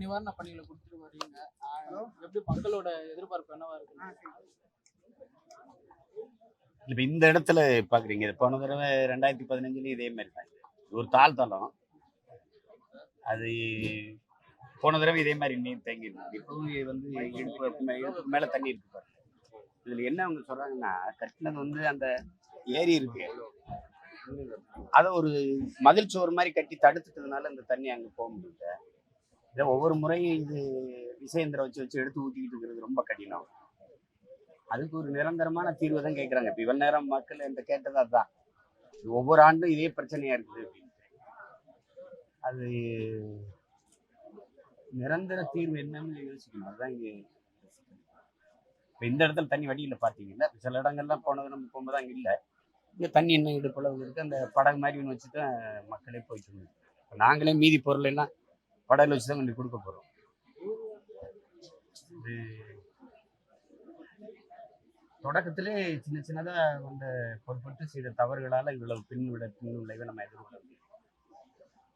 நிவாரண பணிகளை கொடுத்துட்டு வர்றீங்க ஆஹ் எப்படி மக்களோட எதிர்பார்ப்பு என்னவா இருக்கு? இப்போ இந்த இடத்துல பார்க்குறீங்க இது போன தடவை ரெண்டாயிரத்தி பதினஞ்சுலேயும் இதே மாதிரி தான். ஒரு தாழ் தளம் அது போன தடவை இதே மாதிரி நீர் தேங்கி இருந்தது. இப்போவும் வந்து இடுப்பு மேலே தண்ணி இருக்கு பாருங்க இதில் என்ன அவங்க சொல்கிறாங்கன்னா கட்டினது வந்து அந்த ஏரி இருக்கு. அதை ஒரு மதில் சுவர் மாதிரி கட்டி தடுத்துட்டதுனால இந்த தண்ணி அங்கே போக முடியல. இதை ஒவ்வொரு முறையும் இது விசேந்திரம் வச்சு வச்சு எடுத்து ஊற்றிக்கிட்டு இருக்கிறது ரொம்ப கடினம். அதுக்கு ஒரு நிரந்தரமான தீர்வு தான் கேட்குறாங்க இப்போ இவன் நேரம் மக்கள் என்கிட்ட கேட்டது அதுதான் ஒவ்வொரு ஆண்டும் இதே பிரச்சனையா இருக்குது அப்படின்ட்டு அது நிரந்தர தீர்வு என்னன்னு யோசிக்கணும். அதுதான் இங்கே இப்போ இந்த இடத்துல தண்ணி வடியில் பார்த்தீங்கன்னா சில இடங்கள்லாம் போனது நம்ம போகும்போது அங்கே இல்லை. இங்கே தண்ணி என்ன இடுப்பளவு இருக்குது அந்த படகு மாதிரி ஒன்று வச்சு தான் மக்களே போயிட்டு இருந்தோம் நாங்களே மீதி பொருள் எல்லாம் படையில் வச்சு தான் கொடுக்க போகிறோம் இது தொடக்கத்திலே சின்ன சின்னதாக வந்த பொறுப்பட்டு செய்த தவறுகளால் இவ்வளவு பின் விட பின் விளைவை நம்ம எதிர்கொள்ள முடியும்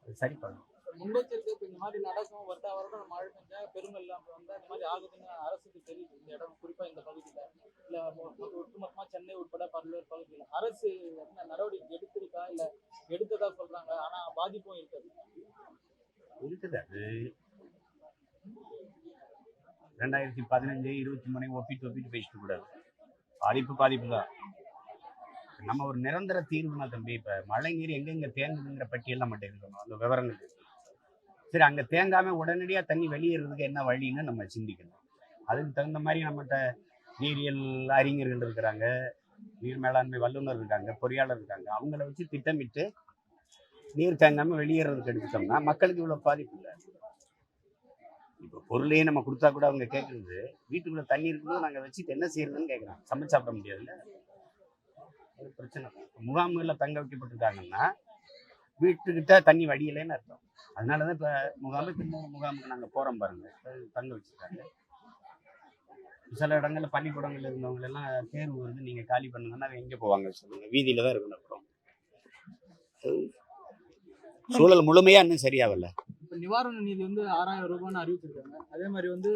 அது சரி பண்ணணும் முன்னெச்சரிக்கை இந்த மாதிரி நடக்கும் வருடா வருடம் மழை பெஞ்சா பெருமெல்லாம் வந்து இந்த மாதிரி ஆகுதுன்னு அரசுக்கு தெரியுது. இந்த இடம் குறிப்பா இந்த பகுதியில. இல்ல ஒட்டுமொத்தமாக ஒட்டுமொத்தமா சென்னை உட்பட பல்வேறு பகுதியில். அரசு என்ன நடவடிக்கை எடுத்திருக்கா? இல்ல எடுத்ததா சொல்றாங்க ஆனா பாதிப்பும் இருக்காது. இருக்குது அது. ரெண்டாயிரத்தி பதினஞ்சு இருபத்தி மூணு ஒப்பிட்டு ஒப்பிட்டு பேசிட்டு கூடாது. பாதிப்பு பாதிப்பு தான். நம்ம ஒரு நிரந்தர தீர்வுனா தம்பி இப்போ மழை நீர் எங்கெங்க தேங்குதுங்கிற பட்டியல் மட்டும் இருக்கணும். அந்த விவரங்கள். சரி அங்கே தேங்காம உடனடியாக தண்ணி வெளியேறதுக்கு என்ன வழின்னு நம்ம சிந்திக்கணும். அதுக்கு தகுந்த மாதிரி நம்மகிட்ட நீரியல் அறிஞர்கள் இருக்கிறாங்க நீர் மேலாண்மை வல்லுநர் இருக்காங்க பொறியாளர் இருக்காங்க. அவங்கள வச்சு திட்டமிட்டு நீர் தேங்காம வெளியேறதுக்கு எடுத்துட்டோம்னா மக்களுக்கு இவ்வளோ பாதிப்பு இல்லை. இப்போ பொருளையே நம்ம கொடுத்தா கூட அவங்க கேட்குறது வீட்டுக்குள்ளே தண்ணி இருக்கும்போது நாங்கள் வச்சுட்டு என்ன செய்யறதுன்னு கேட்குறாங்க சமைச்சு சாப்பிட முடியாதுல்ல? ஒரு பிரச்சனை. முகாம்களில் தங்க வைக்கப்பட்டிருக்காங்கன்னா வீட்டுக்கிட்ட தண்ணி வடியலைன்னு அர்த்தம். அதனால தான் இப்போ முகாமுக்கு திரும்ப முகாமுக்கு நாங்கள் போகிறோம் பாருங்கள் தங்க வச்சுருக்காங்க. சில இடங்களில் பள்ளிக்கூடங்கள் இருந்தவங்களெல்லாம் தேர்வு வந்து நீங்கள் காலி பண்ணுங்கன்னா எங்கே போவாங்க சொல்லுங்கள் வீதியில் தான் இருக்கணும் அப்புறம். சூழல் முழுமையா இன்னும் சரியாகல. இப்ப நிவாரண நிதி வந்து ஆறாயிரம் ரூபான்னு அறிவிச்சிருக்காங்க. அதே மாதிரி வந்து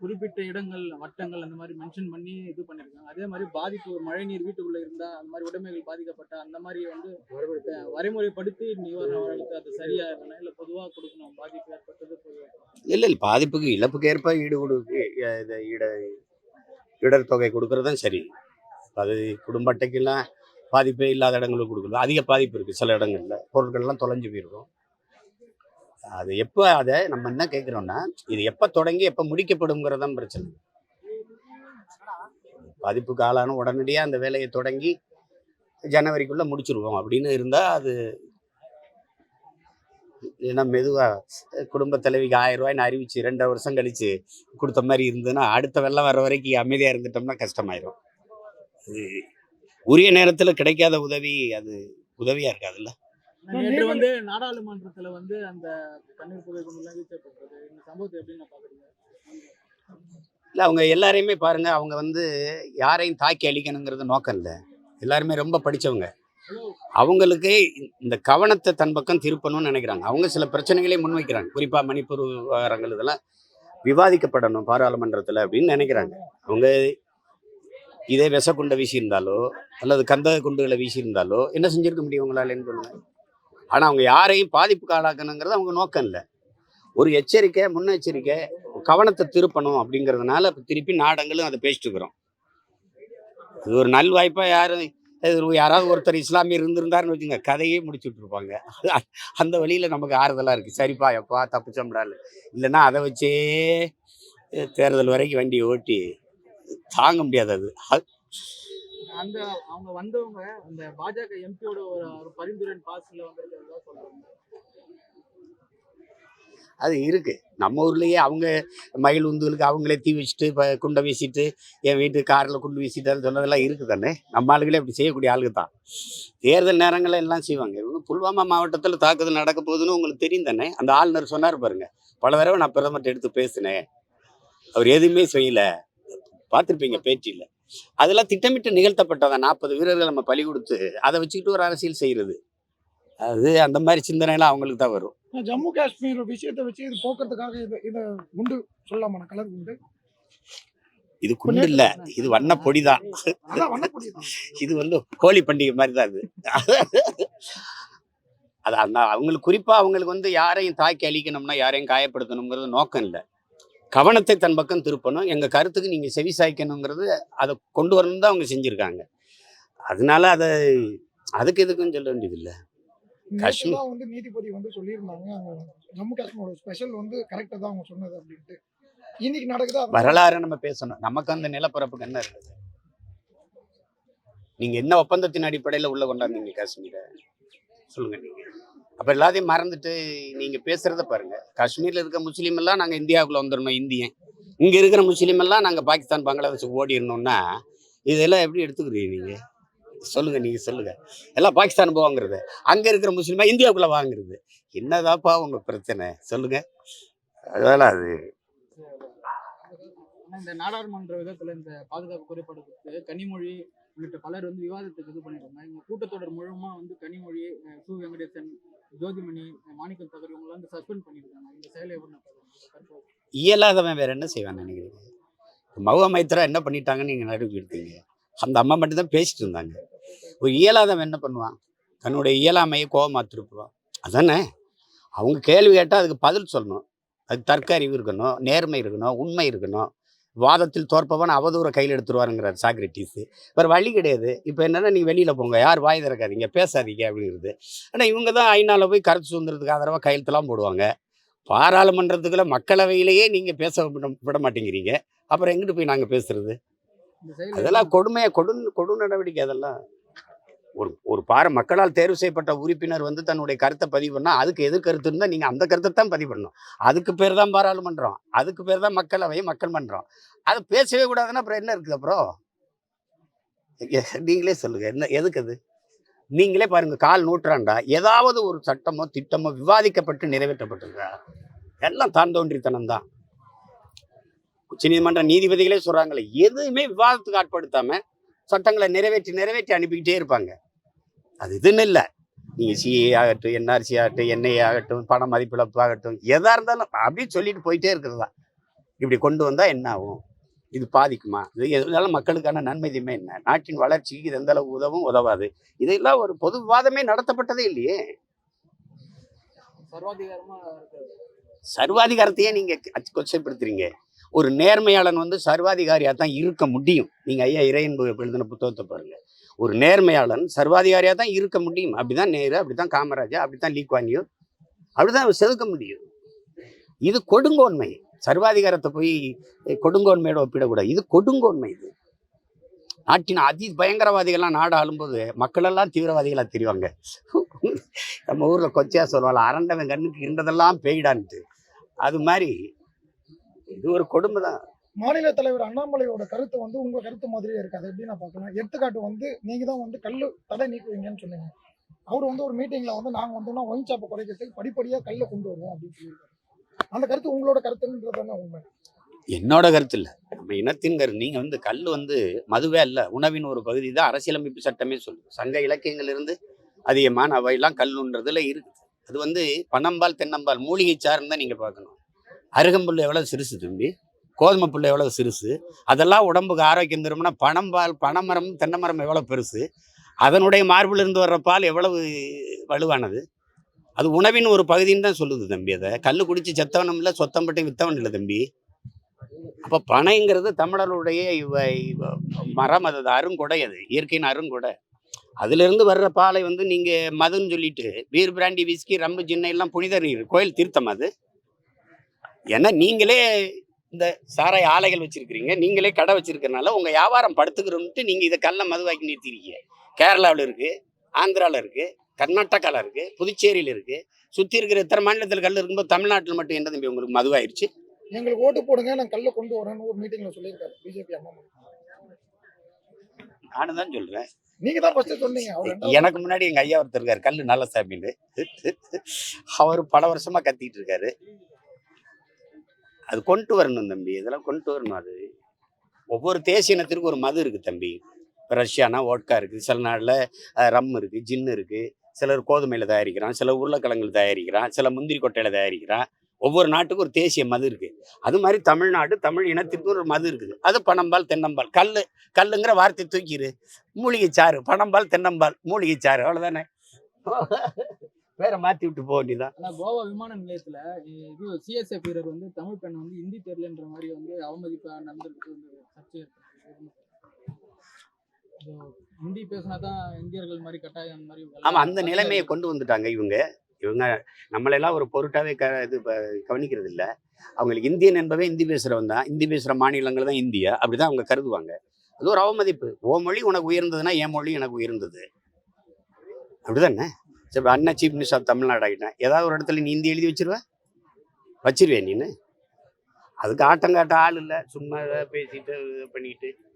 குறிப்பிட்ட இடங்கள் வட்டங்கள் அந்த மாதிரி மென்ஷன் பண்ணி இது பண்ணிருக்காங்க. அதே மாதிரி பாதிப்பு மழை நீர் வீட்டுக்குள்ள இருந்தா அந்த மாதிரி உடைமைகள் பாதிக்கப்பட்ட அந்த மாதிரி வந்து வரைமுறைப்படுத்தி நிவாரணம் வழங்குறது அது சரியா இருக்கணும் இல்ல பொதுவா கொடுக்கணும். பாதிப்பு ஏற்பட்டது இல்லை இல்லை பாதிப்புக்கு இழப்புக்கு ஏற்ப ஈடு கொடுக்கு ஈட இடர் தொகை கொடுக்கறது தான் சரி. அது குடும்ப அட்டைக்கெல்லாம் பாதிப்பே இல்லாத இடங்களுக்கு கொடுக்கணும் அதிக பாதிப்பு இருக்குது சில இடங்களில். பொருட்கள்லாம் தொலைஞ்சு போயிருக்கும். அது எப்போ அதை நம்ம என்ன கேட்குறோம்னா இது எப்போ தொடங்கி எப்போ முடிக்கப்படுங்கிறது தான் பிரச்சனை. பாதிப்புக்கு ஆளான உடனடியாக அந்த வேலையை தொடங்கி ஜனவரிக்குள்ளே முடிச்சிருவோம். அப்படின்னு இருந்தால் அது ஏன்னா மெதுவாக குடும்ப தலைவிக்கு ஆயிரம் ரூபாய்னு அறிவிச்சு ரெண்டு வருஷம் கழிச்சு கொடுத்த மாதிரி இருந்ததுன்னா அடுத்த வெள்ளம் வர வரைக்கும் அமைதியாக இருந்துட்டோம்னா கஷ்டமாயிரும். உரிய நேரத்தில் கிடைக்காத உதவி அது உதவியாக இருக்காதுல்ல? நேற்று வந்து நாடாளுமன்றத்துல வந்து அந்த கண்ணீர் புகை கொண்டு வீசப்பட்டது இந்த சம்பவத்தை எப்படி நான் பாக்குறீங்க இல்லை அவங்க எல்லாரையுமே பாருங்க அவங்க வந்து யாரையும் தாக்கி அழிக்கணுங்கிறது நோக்கம் இல்லை. எல்லாருமே ரொம்ப படிச்சவங்க. அவங்களுக்கு இந்த கவனத்தை தன் பக்கம் திருப்பணும்னு நினைக்கிறாங்க. அவங்க சில பிரச்சனைகளை முன்வைக்கிறாங்க. குறிப்பாக மணிப்பூர் விவகாரங்கள் இதெல்லாம் விவாதிக்கப்படணும் பாராளுமன்றத்தில் அப்படின்னு நினைக்கிறாங்க. அவங்க இதே விஷ குண்டை வீசியிருந்தாலோ அல்லது கந்தக குண்டுகளை வீசியிருந்தாலோ என்ன செஞ்சுருக்க முடியும் உங்களாலேன்னு சொல்லுங்க ஆனால் அவங்க யாரையும் பாதிப்புக்கு ஆளாக்கணுங்கிறது அவங்க நோக்கம் இல்லை. ஒரு எச்சரிக்கை முன்னெச்சரிக்கை கவனத்தை திருப்பணும் அப்படிங்கிறதுனால இப்போ திருப்பி நாடங்களும் அதை பேசிட்டு இருக்கிறோம். இது ஒரு நல்வாய்ப்பாக யாரும் யாராவது ஒருத்தர் இஸ்லாமியர் இருந்திருந்தாருன்னு வச்சுங்க கதையே முடிச்சுட்டு இருப்பாங்க. அது- அந்த வழியில் நமக்கு ஆறுதலாக இருக்குது சரிப்பா எப்பா தப்பிச்சோம்டால் இல்லைன்னா அதை வச்சே தேர்தல் வரைக்கும் வண்டியை ஓட்டி தாங்க முடியாது அது. அந்த அவங்க வந்தவங்க அந்த பாஜக எம்பியோட ஒரு ஒரு பரிந்துரை பாஸ்ல வந்திருக்கிறதா சொல்றாங்க. அது இருக்கு. நம்ம ஊர்லயே அவங்க மயில் உந்துகளுக்கு அவங்களே தீ வச்சுட்டு இப்போ குண்டை வீசிட்டு என் வீட்டு காரில் குண்டு வீசிட்டான்னு சொன்னதெல்லாம் இருக்குது தானே? நம்ம ஆளுகளே அப்படி செய்யக்கூடிய ஆளுங்க தான். தேர்தல் நேரங்களில் எல்லாம் செய்வாங்க. இவங்க புல்வாமா மாவட்டத்தில் தாக்குதல் நடக்க போகுதுன்னு உங்களுக்கு தெரியும் தானே? அந்த ஆளுநர் சொன்னார் பாருங்க. பல தடவை நான் பிரதமர்கிட்ட எடுத்து பேசினேன். அவர் எதுவுமே செய்யல. பார்த்துருப்பீங்க பேட்டியில். அதெல்லாம் திட்டமிட்டு நிகழ்த்தப்பட்டதான் நாற்பது வீரர்கள் நம்ம பலி கொடுத்து அதை வச்சுக்கிட்டு ஒரு அரசியல் செய்கிறது அது அந்த மாதிரி சிந்தனைலாம் அவங்களுக்கு தான் வரும். ஜம்மு காஷ்மீர் விஷயத்தை வச்சு இது போக்குறதுக்காக இது இதை குண்டு சொல்லலாமா? கலர் குண்டு இது குண்டு இல்ல. இது வண்ண பொடி தான் இது வந்து ஹோலி பண்டிகை மாதிரி தான் அது. அது அந்த அவங்களுக்கு குறிப்பா அவங்களுக்கு வந்து யாரையும் தாக்கி அழிக்கணும்னா யாரையும் காயப்படுத்தணுங்கிறது நோக்கம் இல்லை. கவனத்தை தன் பக்கம் திருப்பணும். எங்க கருத்துக்கு நீங்க செவி சாய்க்கணுங்கிறது அதை கொண்டு வரணும் தான் அவங்க செஞ்சிருக்காங்க. அதனால அதை அதுக்கு எதுக்கும் சொல்ல வேண்டியது இல்லை காஷ்மீர். வந்து நீதிபதி வந்து சொல்லியிருந்தாங்க. அங்க ஜம்மு காஷ்மீரோட ஸ்பெஷல் வந்து கரெக்டாக தான் அவங்க சொன்னது அப்படின்ட்டு. இன்னைக்கு நடக்குது வரலாறு நம்ம பேசணும். நமக்கு அந்த நிலப்பரப்புக்கு என்ன இருக்குது? நீங்க என்ன ஒப்பந்தத்தின் அடிப்படையில உள்ள கொண்டாந்தீங்க காஷ்மீரை? சொல்லுங்க நீங்க. அப்போ எல்லாத்தையும் மறந்துட்டு நீங்கள் பேசுகிறத பாருங்கள் காஷ்மீரில் இருக்க முஸ்லீம் எல்லாம் நாங்கள் இந்தியாவுக்குள்ள வந்துடணும் இந்தியன். இங்கே இருக்கிற முஸ்லீம் எல்லாம் நாங்கள் பாகிஸ்தான் பங்களாதேஷுக்கு ஓடிடணும்னா இதெல்லாம் எப்படி எடுத்துக்கிறீங்க நீங்கள் சொல்லுங்க நீங்க சொல்லுங்க. எல்லாம் பாகிஸ்தான் போவாங்கிறது. அங்க இருக்கிற முஸ்லீமா இந்தியாவுக்குள்ள வாங்குறது. என்னதாப்பா உங்க பிரச்சனை? சொல்லுங்க. அதனால அது இந்த நாடாளுமன்ற விதத்துல இந்த பாதுகாப்பு குறைபாடு கனிமொழி உள்ளிட்ட பலர் வந்து விவாதத்துக்கு இது பண்ணிருக்காங்க. இந்த கூட்டத்தொடர் மூலமா வந்து கனிமொழி சு வெங்கடேசன் ஜோதிமணி மாணிக்கம் தகர் இவங்களாம் வந்து சஸ்பெண்ட் பண்ணியிருக்காங்க இந்த செயலை எப்படி இயலாதவன் வேற என்ன செய்வான் நினைக்கிறீங்க? மகுவா மைத்ரா என்ன பண்ணிட்டாங்கன்னு நீங்க நடுவு எடுத்தீங்க. அந்த அம்மா மட்டும்தான் பேசிட்டு இருந்தாங்க. ஒரு இயலாதவன் என்ன பண்ணுவான்? தன்னுடைய இயலாமையை கோபமாக திருப்புவான் அதானே? அவங்க கேள்வி கேட்டால் அதுக்கு பதில் சொல்லணும். அதுக்கு தர்க்க அறிவு இருக்கணும் நேர்மை இருக்கணும் உண்மை இருக்கணும். வாதத்தில் தோற்பவன் அவதூற கையில் எடுத்துருவாருங்கிறார் சாக்ரட்டிஸ். வேறு வழி கிடையாது. இப்போ என்னன்னா நீ வெளியில் போங்க. யார் வாய் திறக்காதீங்க. பேசாதீங்க அப்படிங்கிறது. ஆனால் இவங்க தான் ஐநாவில் போய் கருத்து சுதந்திரத்துக்கு ஆதரவாக கையெழுத்தெல்லாம் போடுவாங்க. பாராளுமன்றத்துக்குள்ள மக்களவையிலேயே நீங்கள் பேச விட விட மாட்டேங்கிறீங்க. அப்புறம் எங்கிட்டு போய் நாங்கள் பேசுறது? அதெல்லாம் கொடுமையை கொடு கொடு நடவடிக்கை அதெல்லாம். ஒரு ஒரு பார மக்களால் தேர்வு செய்யப்பட்ட உறுப்பினர் வந்து தன்னுடைய கருத்தை பதிவு பண்ணால் அதுக்கு எதிர் கருத்து இருந்தால் நீங்கள் அந்த கருத்தை தான் பதிவு பண்ணணும். அதுக்கு பேர் தான் பாராளுமன்றம். அதுக்கு பேர் தான் மக்களவை மக்கள் மன்றம். அதை பேசவே கூடாதுன்னா அப்புறம் என்ன இருக்குது அப்புறம்? நீங்களே சொல்லுங்கள் என்ன எதுக்கு அது? நீங்களே பாருங்கள் கால் நூற்றாண்டா? ஏதாவது ஒரு சட்டமோ திட்டமோ விவாதிக்கப்பட்டு நிறைவேற்றப்பட்டிருக்கா? எல்லாம் தான் தோன்றித்தனம் தான். உச்சநீதிமன்ற நீதிபதிகளே சொல்கிறாங்களே எதுவுமே விவாதத்துக்கு ஆட்படுத்தாமல் சட்டங்களை நிறைவேற்றி நிறைவேற்றி அனுப்பிக்கிட்டே இருப்பாங்க. அது இதுன்னு இல்லை. நீங்கள் சிஏ ஆகட்டும் என்ஆர்சி ஆகட்டும் என்ஐ ஆகட்டும் பண மதிப்பிழப்பு ஆகட்டும் எதா இருந்தாலும் அப்படியே சொல்லிட்டு போயிட்டே இருக்கிறதா? இப்படி கொண்டு வந்தா என்ன ஆகும்? இது பாதிக்குமா? இது எதனால மக்களுக்கான நன்மை தீமை என்ன? நாட்டின் வளர்ச்சிக்கு இது எந்த அளவு உதவும்? உதவாது. இதெல்லாம் ஒரு பொது விவாதமே நடத்தப்பட்டதே இல்லையே. சர்வாதிகாரத்தையே நீங்க அச்சு- கொச்சைப்படுத்துறீங்க. ஒரு நேர்மையாளன் வந்து சர்வாதிகாரியா தான் இருக்க முடியும். நீங்க ஐயா இறையன்பு எழுதின புத்தகத்தை பாருங்க. ஒரு நேர்மையாளன் சர்வாதிகாரியாக தான் இருக்க முடியும். அப்படிதான் நேரு அப்படிதான் காமராஜா அப்படிதான் லீக்வானியோ அப்படிதான் அவர் செதுக்க முடியும். இது கொடுங்கோன்மை. சர்வாதிகாரத்தை போய் கொடுங்கோன்மையோட ஒப்பிடக்கூடாது. இது கொடுங்கோன்மை இது. நாட்டின் அதி பயங்கரவாதிகள்லாம் நாடு ஆளும்போது மக்களெல்லாம் தீவிரவாதிகளாக தெரிவாங்க. நம்ம ஊரில் கொச்சையா சொல்லுவாள் அரண்டவன் கண்ணுக்கு இருந்ததெல்லாம் பெய்டான்ட்டு. அது மாதிரி இது ஒரு கொடுமை தான் மாநில தலைவர் அண்ணாமலையோட கருத்து வந்து உங்க கருத்து மாதிரியே இருக்காது. எப்படி நான் பார்க்கலாம் எடுத்துக்காட்டு வந்து நீங்க தான் வந்து கல் தடை நீக்குவீங்கன்னு சொன்னீங்க. அவர் வந்து ஒரு மீட்டிங்ல வந்து நாங்க வந்தோம்னா ஒயின் ஷாப்பை குறைக்கிறதுக்கு படிப்படியா கல்ல கொண்டு வருவோம் அப்படின்னு சொல்லியிருக்காரு. அந்த கருத்து உங்களோட கருத்துன்றது தானே உண்மை? என்னோட கருத்து இல்லை. நம்ம இனத்தின் கருத்து. நீங்க வந்து கல் வந்து மதுவே அல்ல. உணவின் ஒரு பகுதி தான் அரசியலமைப்பு சட்டமே சொல்லுது. சங்க இலக்கியங்கள் இருந்து அதிகமான அவையெல்லாம் கல்லுன்றதுல இருக்குது. அது வந்து பனம்பால் தென்னம்பால் மூலிகை சார்ன்னு தான் நீங்க பார்க்கணும். அருகம்புல் எவ்வளவு சிறுசு தம்பி? கோதுமை புல் எவ்வளோ சிறுசு? அதெல்லாம் உடம்புக்கு ஆரோக்கியம் தரும்னா பனம்பால் பனைமரம் தென்னைமரம் எவ்வளோ பெருசு? அதனுடைய மார்பிலிருந்து வர்ற பால் எவ்வளவு வலுவானது? அது உணவின் ஒரு பகுதின்னு தான் சொல்லுது தம்பி அதை. கல் குடிச்சு செத்தவனும் இல்லை சொத்தம் பட்டு வித்தவன் இல்லை தம்பி. அப்போ பனைங்கிறது தமிழருடைய இவ இவ மரம் அது அருங்கொடை அது இயற்கையின் அருங்கொடை. அதிலிருந்து வர்ற பாலை வந்து நீங்கள் மதுன்னு சொல்லிட்டு பீர் பிராண்டி விஸ்கி ரம்பு ஜின்ன எல்லாம் புனித நீர் கோயில் தீர்த்தம் அது. ஏன்னா நீங்களே இந்த சாராய ஆலைகள் வச்சிருக்கிறீங்க. நீங்களே கடை வச்சிருக்கறனால உங்க வியாபாரம் படுத்துக்கிறோம்ட்டு நீங்க இதை கல்ல மதுவாக்கி நிறுத்திருக்கீங்க. கேரளாவில் இருக்கு ஆந்திராவில் இருக்கு கர்நாடகாவில் இருக்கு புதுச்சேரியில் இருக்கு. சுற்றி இருக்கிற இத்தனை மாநிலத்தில் கல் இருக்கும்போது தமிழ்நாட்டில் மட்டும் என்ன தம்பி உங்களுக்கு மதுவாயிருச்சு? எங்களுக்கு ஓட்டு போடுங்க நான் கல்ல கொண்டு வரேன்னு ஒரு மீட்டிங்ல சொல்லியிருக்காரு பிஜேபி அண்ணாமலை நானும் தான் சொல்றேன். நீங்க தான் ஃபர்ஸ்ட் சொன்னீங்க எனக்கு முன்னாடி எங்க ஐயா ஒருத்தர் இருக்காரு கல்லு நல்ல சாமின்னு. அவர் பல வருஷமா கத்திட்டு இருக்காரு. அது கொண்டு வரணும் தம்பி. இதெல்லாம் கொண்டு வரணும் அது. ஒவ்வொரு தேசிய இனத்திற்கும் ஒரு மது இருக்குது தம்பி. இப்போ ரஷ்யானா ஓட்கா இருக்குது சில நாளில் ரம் இருக்குது ஜின் இருக்குது சிலர் கோதுமையில் தயாரிக்கிறான். சில உருளைக்கிழங்குல தயாரிக்கிறான். சில முந்திரி கொட்டையில் தயாரிக்கிறான். ஒவ்வொரு நாட்டுக்கும் ஒரு தேசிய மது இருக்குது அது மாதிரி தமிழ்நாடு தமிழ் இனத்திற்கு ஒரு மது இருக்குது. அது பனம்பால் தென்னம்பால். கல் கல்லுங்கிற வார்த்தை தூக்கிடு மூலிகை சாறு பனம்பால் தென்னம்பால். மூலிகை சாறு அவ்வளோதானே வேற மாற்றி விட்டு போக வேண்டியதான் ஆனா கோவா விமான நிலையத்துல இது சிஎஸ்எஃப் வீரர் வந்து தமிழ் பெண் வந்து ஹிந்தி தெரியலன்ற மாதிரி வந்து அவமதிப்பா நடந்திருக்கு வந்து சர்ச்சை ஹிந்தி பேசினா தான் இந்தியர்கள் மாதிரி கட்டாயம் மாதிரி ஆமா அந்த நிலைமையை கொண்டு வந்துட்டாங்க இவங்க. இவங்க நம்மளெல்லாம் ஒரு பொருட்டாவே க இது கவனிக்கிறது இல்ல. அவங்களுக்கு இந்தியன் என்பவே இந்தி பேசுறவன் தான். இந்தி பேசுற மாநிலங்கள் தான் இந்தியா. அப்படிதான் அவங்க கருதுவாங்க. அது ஒரு அவமதிப்பு. ஓ மொழி உனக்கு உயர்ந்ததுன்னா என் மொழி எனக்கு உயர்ந்தது. அப்படிதானே? சரி அண்ணா சீஃப் மினிஸ்டர் ஆஃப் தமிழ்நாடு ஆகிட்டேன். ஏதாவது ஒரு இடத்துல நீ இந்தி எழுதி வச்சிருவ? வச்சிருவேன் நீனு. அதுக்கு ஆட்டம் காட்ட ஆள் இல்லை. சும்மா பேசிட்டு இது பண்ணிக்கிட்டு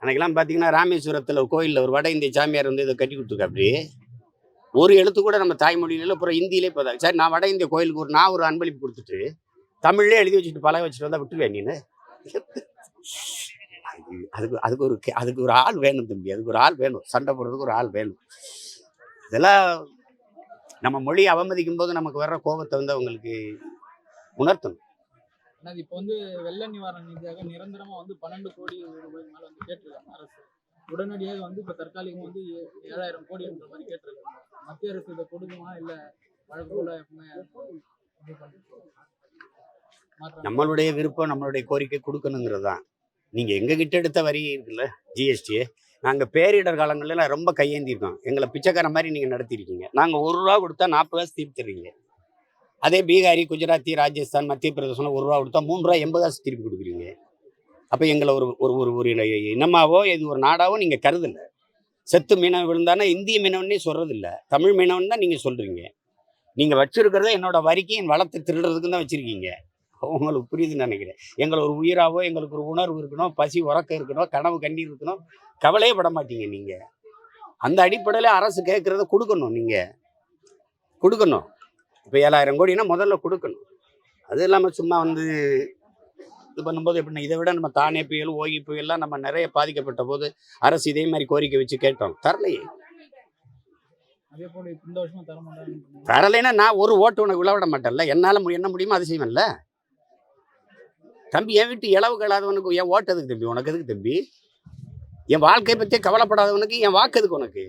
அன்னைக்கெல்லாம் பார்த்தீங்கன்னா ராமேஸ்வரத்தில் கோயிலில் ஒரு வட இந்திய சாமியார் வந்து இதை கட்டி கொடுத்துருக்க அப்படியே ஒரு எழுத்து கூட நம்ம தாய்மொழியில அப்புறம் ஹிந்தியிலே போதா சரி நான் வட இந்திய கோயிலுக்கு ஒரு நான் ஒரு அன்பளிப்பு கொடுத்துட்டு தமிழ்லேயே எழுதி வச்சுட்டு பழக வச்சுட்டு வந்தால் விட்டுருவேன் நீனு. அதுக்கு அதுக்கு ஒரு கே- அதுக்கு ஒரு ஆள் வேணும் தம்பி. அதுக்கு ஒரு ஆள் வேணும். சண்டை போடுறதுக்கு ஒரு ஆள் வேணும். இதெல்லாம் நம்ம மொழி அவமதிக்கும் போது நமக்கு வர்ற கோபத்தை வந்து அவங்களுக்கு உணர்த்தணும். ஆனா இப்போ வந்து வெள்ள நிவாரண நிதியாக நிரந்தரமா வந்து பன்னெண்டு கோடி ரூபாய் மேல வந்து கேட்டிருக்காங்க அரசு. உடனடியாக வந்து இப்ப தற்காலிகமா வந்து ஏழாயிரம் கோடின்ற மாதிரி கேட்டிருக்காங்க. மத்திய அரசு இதை கொடுக்குமா இல்ல வழக்கு போல எப்பவுமே நம்மளுடைய விருப்பம் நம்மளுடைய கோரிக்கை கொடுக்கணுங்கிறது தான் நீங்கள் எங்கள் கிட்ட எடுத்த வரி இருக்குல்ல ஜிஎஸ்டி நாங்கள் பேரிடர் காலங்களில் ரொம்ப கையேந்திருக்கோம். எங்களை பிச்சைக்கார மாதிரி நீங்கள் நடத்திருக்கீங்க. நாங்கள் ஒரு ரூபா கொடுத்தா நாற்பது காசு திருப்பி அதே பீகாரி குஜராத்தி ராஜஸ்தான் மத்திய பிரதேசம்லாம் ஒரு ரூபா கொடுத்தா மூணு ரூபா எண்பது காசு திருப்பி கொடுக்குறீங்க. அப்போ எங்களை ஒரு ஒரு ஒரு ஒரு இனமாவோ இது ஒரு நாடாவோ நீங்கள் கருதில்லை. செத்து மீனவன் விழுந்தானா இந்திய மீனவனே சொல்கிறதில்ல தமிழ் மீனவன் தான் நீங்கள் சொல்கிறீங்க நீங்கள் வச்சுருக்கிறத என்னோட வரிக்கு என் வளத்தை திருடுறதுக்கு தான் வச்சுருக்கீங்க. உங்களுக்கு புரியுதுன்னு நினைக்கிறேன். எங்களை ஒரு உயிராவோ எங்களுக்கு ஒரு உணர்வு இருக்கணும் பசி உறக்கம் இருக்கணும் கனவு கண்ணீர் இருக்கணும் கவலையே பட மாட்டீங்க நீங்க. அந்த அடிப்படையில் அரசு கேட்கறத கொடுக்கணும் நீங்க. கொடுக்கணும். இப்போ ஏழாயிரம் கோடினா முதல்ல கொடுக்கணும். அது இல்லாமல் சும்மா வந்து இது பண்ணும்போது எப்படின்னா இதை விட நம்ம தானே புயல் ஓகி புயல்லாம் நம்ம நிறைய பாதிக்கப்பட்ட போது அரசு இதே மாதிரி கோரிக்கை வச்சு கேட்டோம். தரலையே. தரலைன்னா நான் ஒரு ஓட்டு உனக்கு விட மாட்டேன்ல. என்னால் என்ன முடியுமோ அது செய்வேன்ல. தம்பி என் வீட்டு இளவு கலாதவனுக்கு என் ஓட்டு எதுக்கு தம்பி? உனக்கு எதுக்கு தம்பி? என் வாழ்க்கை பற்றியே கவலைப்படாதவனுக்கு என் வாக்கு எதுக்கு உனக்கு?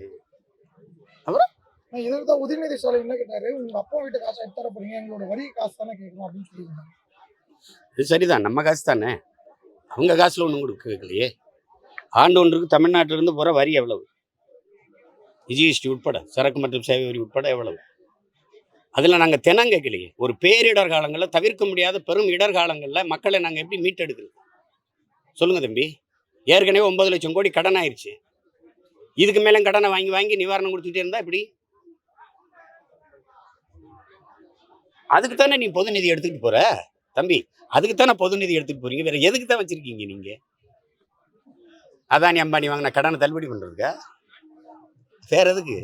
இதுக்கு தான் உதயநிதி ஸ்டாலின் என்ன கேட்டாரு? உங்க அப்பா வீட்டு காசை எடுத்து தர போறீங்க எங்களோட வரி காசு தானே கேட்கணும் அப்படின்னு சொல்லியிருந்தாங்க இது சரிதான் நம்ம காசு தானே? அவங்க காசில் ஒன்றும் கொடுக்க கேட்கலையே ஆண்டு ஒன்றுக்கு தமிழ்நாட்டிலிருந்து போகிற வரி எவ்வளவு? ஜிஎஸ்டி உட்பட சரக்கு மற்றும் சேவை வரி உட்பட எவ்வளவு? அதில் நாங்கள் தினம் கேட்கலையே ஒரு பேரிடர் காலங்களில் தவிர்க்க முடியாத பெரும் இடர் காலங்களில் மக்களை நாங்கள் எப்படி மீட்டெடுக்கிறது? சொல்லுங்க தம்பி. ஏற்கனவே ஒன்பது லட்சம் கோடி கடன் ஆயிடுச்சு இதுக்கு மேலே கடனை வாங்கி வாங்கி நிவாரணம் கொடுத்துட்டே இருந்தா இப்படி அதுக்கு தானே நீ பொது நிதி எடுத்துக்கிட்டு போற? தம்பி அதுக்கு தானே பொது நிதி எடுத்துட்டு போறீங்க? வேற எதுக்கு தான் வச்சிருக்கீங்க நீங்க? அதானி அம்பானி வாங்கின கடனை தள்ளுபடி பண்றதுக்கா? வேற எதுக்கு.